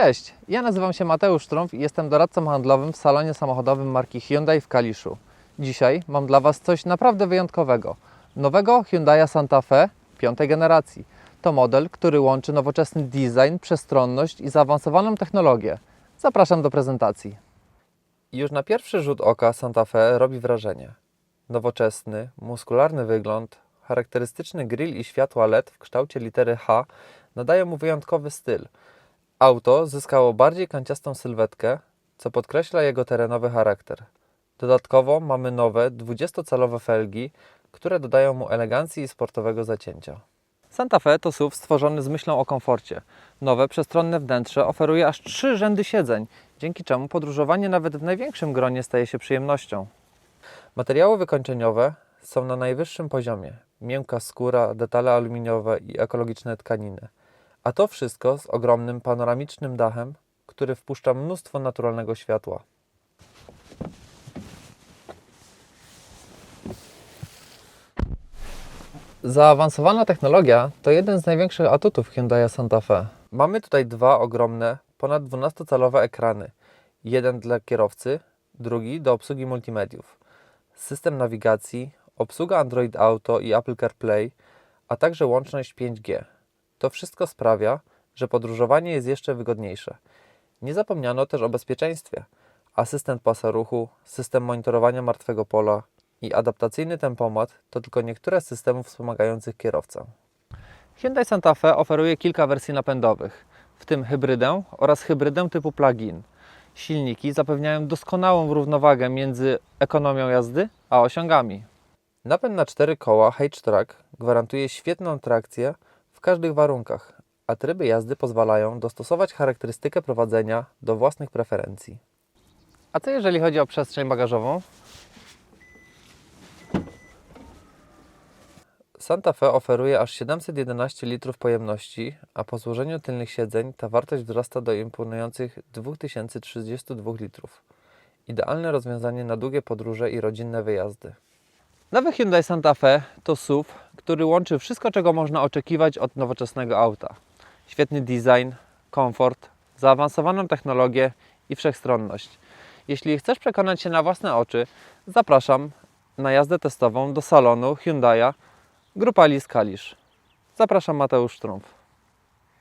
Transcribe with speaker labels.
Speaker 1: Cześć, ja nazywam się Mateusz Trump i jestem doradcą handlowym w salonie samochodowym marki Hyundai w Kaliszu. Dzisiaj mam dla Was coś naprawdę wyjątkowego. Nowego Hyundai Santa Fe piątej generacji. To model, który łączy nowoczesny design, przestronność i zaawansowaną technologię. Zapraszam do prezentacji. Już na pierwszy rzut oka Santa Fe robi wrażenie. Nowoczesny, muskularny wygląd, charakterystyczny grill i światła LED w kształcie litery H nadają mu wyjątkowy styl. Auto zyskało bardziej kanciastą sylwetkę, co podkreśla jego terenowy charakter. Dodatkowo mamy nowe 20-calowe felgi, które dodają mu elegancji i sportowego zacięcia. Santa Fe to SUV stworzony z myślą o komforcie. Nowe, przestronne wnętrze oferuje aż trzy rzędy siedzeń, dzięki czemu podróżowanie nawet w największym gronie staje się przyjemnością. Materiały wykończeniowe są na najwyższym poziomie. Miękka skóra, detale aluminiowe i ekologiczne tkaniny. A to wszystko z ogromnym panoramicznym dachem, który wpuszcza mnóstwo naturalnego światła. Zaawansowana technologia to jeden z największych atutów Hyundai Santa Fe. Mamy tutaj dwa ogromne, ponad 12-calowe ekrany. Jeden dla kierowcy, drugi do obsługi multimediów. System nawigacji, obsługa Android Auto i Apple CarPlay, a także łączność 5G. To wszystko sprawia, że podróżowanie jest jeszcze wygodniejsze. Nie zapomniano też o bezpieczeństwie. Asystent pasa ruchu, system monitorowania martwego pola i adaptacyjny tempomat to tylko niektóre z systemów wspomagających kierowcę. Hyundai Santa Fe oferuje kilka wersji napędowych, w tym hybrydę oraz hybrydę typu plug-in. Silniki zapewniają doskonałą równowagę między ekonomią jazdy a osiągami. Napęd na cztery koła H-Track gwarantuje świetną trakcję w każdych warunkach, a tryby jazdy pozwalają dostosować charakterystykę prowadzenia do własnych preferencji. A co jeżeli chodzi o przestrzeń bagażową? Santa Fe oferuje aż 711 litrów pojemności, a po złożeniu tylnych siedzeń ta wartość wzrasta do imponujących 2032 litrów. Idealne rozwiązanie na długie podróże i rodzinne wyjazdy. Nowy Hyundai Santa Fe to SUV, który łączy wszystko, czego można oczekiwać od nowoczesnego auta. Świetny design, komfort, zaawansowaną technologię i wszechstronność. Jeśli chcesz przekonać się na własne oczy, zapraszam na jazdę testową do salonu Hyundai'a Grupa Lis Kalisz. Zapraszam Mateusz Trump.